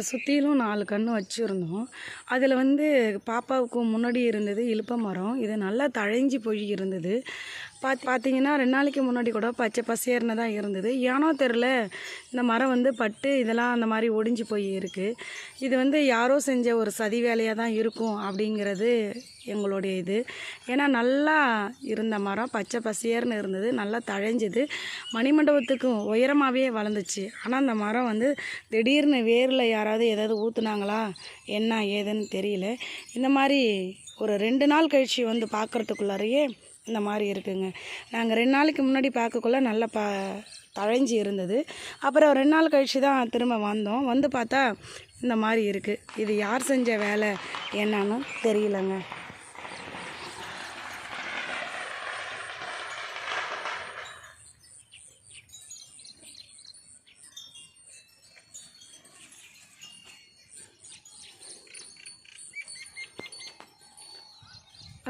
சுற்றிலும் நாலு கன்று வச்சுருந்தோம். அதில் வந்து பாப்பாவுக்கு முன்னாடி இருந்தது இழுப்ப மரம். இது நல்லா தழைஞ்சி போய் இருந்தது. பார்த்து பார்த்தீங்கன்னா ரெண்டு நாளைக்கு முன்னாடி கூட பச்சை பசேர்னு தான் இருந்தது. ஏனோ தெரில இந்த மரம் வந்து பட்டு இதெல்லாம் அந்த மாதிரி ஒடிஞ்சு போய் இருக்குது இது வந்து யாரோ செஞ்ச ஒரு சதி வேலையாக தான் இருக்கும் அப்படிங்கிறது எங்களுடைய இது. ஏன்னா நல்லா இருந்த மரம் பச்சை பசேர்னு இருந்தது நல்லா தழைஞ்சது. மணிமண்டபத்துக்கும் உயரமாகவே வளர்ந்துச்சு. ஆனால் அந்த மரம் வந்து திடீர்னு வேரில் யாராவது ஏதாவது ஊற்றுனாங்களா என்ன ஏதுன்னு தெரியல. இந்த மாதிரி ஒரு ரெண்டு நாள் கழிச்சு வந்து பார்க்குறதுக்குள்ளாரையே இந்த மாதிரி இருக்குங்க. நாங்கள் ரெண்டு நாளைக்கு முன்னாடி பார்க்கக்குள்ள நல்லா ப தழைஞ்சி இருந்தது. அப்புறம் ரெண்டு நாள் கழிச்சு தான் திரும்ப வந்தோம். வந்து பார்த்தா இந்த மாதிரி இருக்குது இது யார் செஞ்ச வேலை என்னன்னு தெரியலங்க.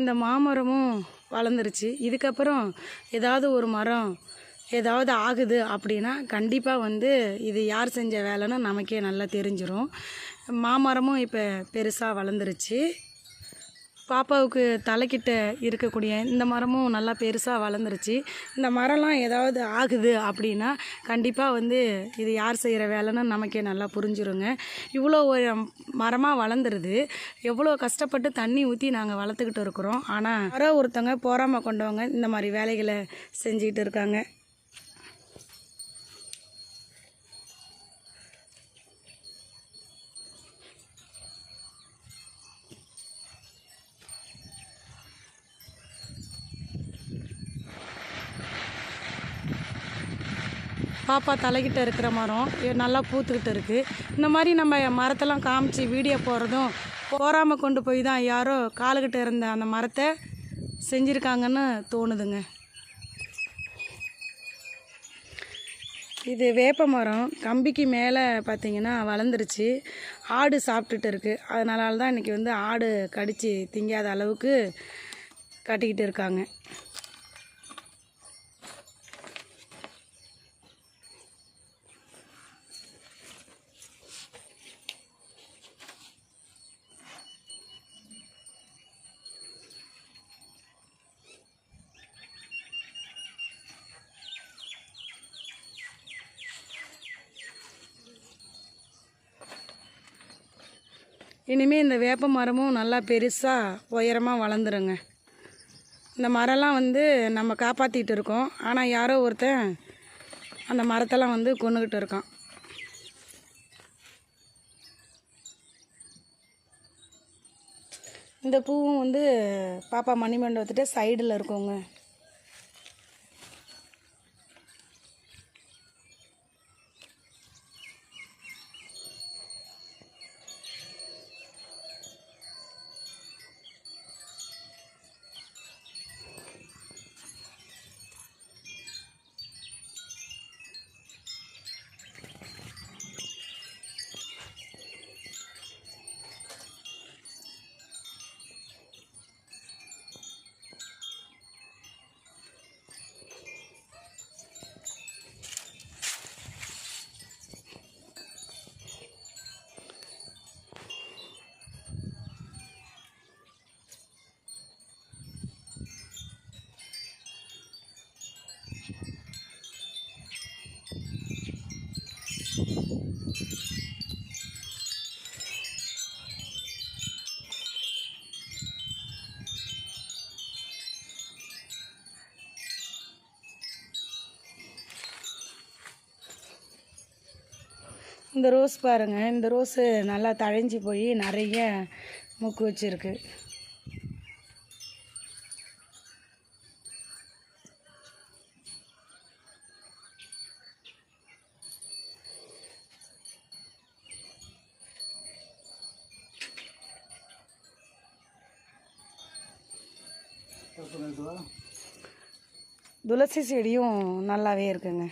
அந்த மாமரமும் வளர்ந்துருச்சு. இதுக்கப்புறம் ஏதாவது ஒரு மரம் ஏதாவது ஆகுது அப்படின்னா கண்டிப்பாக வந்து இது யார் செஞ்ச வேலைன்னு நமக்கே நல்லா தெரிஞ்சிடும் மாமரமும் இப்போ பெருசாக வளர்ந்துருச்சு. பாப்பாவுக்கு தலைக்கிட்ட இருக்கக்கூடிய இந்த மரமும் நல்லா பெருசாக வளர்ந்துருச்சு. இந்த மரம்லாம் ஏதாவது ஆகுது அப்படின்னா கண்டிப்பாக வந்து இது யார் செய்கிற வேலைன்னு நமக்கே நல்லா புரிஞ்சிருங்க. இவ்வளோ ஒரு மரமாக வளர்ந்துருது. எவ்வளோ கஷ்டப்பட்டு தண்ணி ஊற்றி நாங்கள் வளர்த்துக்கிட்டு இருக்கிறோம். ஆனால் யாரோ ஒருத்தவங்க போகாமல் கொண்டவங்க இந்த மாதிரி வேலைகளை செஞ்சுக்கிட்டு இருக்காங்க. பாப்பா தலைக்கிட்ட இருக்கிற மரம் நல்லா பூத்துக்கிட்டு இருக்குது இந்த மாதிரி நம்ம மரத்தெல்லாம் காமிச்சு வீடியோ போடுறதும் போகாமல் கொண்டு போய் தான் யாரோ காலுக்கிட்ட இருந்த அந்த மரத்தை செஞ்சுருக்காங்கன்னு தோணுதுங்க. இது வேப்ப மரம் கம்பிக்கு மேலே பார்த்தீங்கன்னா வளர்ந்துருச்சு. ஆடு சாப்பிட்டுட்டு இருக்குது அதனால தான் இன்றைக்கி வந்து ஆடு கடித்து திங்காத அளவுக்கு கட்டிக்கிட்டு இருக்காங்க. இனிமேல் இந்த வேப்ப மரமும் நல்லா பெருசாக உயரமாக வளர்ந்துருங்க. இந்த மரம்லாம் வந்து நம்ம காப்பாற்றிட்டு இருக்கோம். ஆனால் யாரோ ஒருத்தன் அந்த மரத்தெல்லாம் வந்து கொண்டுக்கிட்டு இருக்கான். இந்த பூவும் வந்து பாப்பா மணிமண்டபத்துட்டு சைடில் இருக்கோங்க. இந்த ரோஸ் பாருங்க இந்த ரோஸு நல்லா தழைஞ்சி போய் நிறைய முக்கு வச்சிருக்கு. துளசி செடியும் நல்லாவே இருக்குங்க.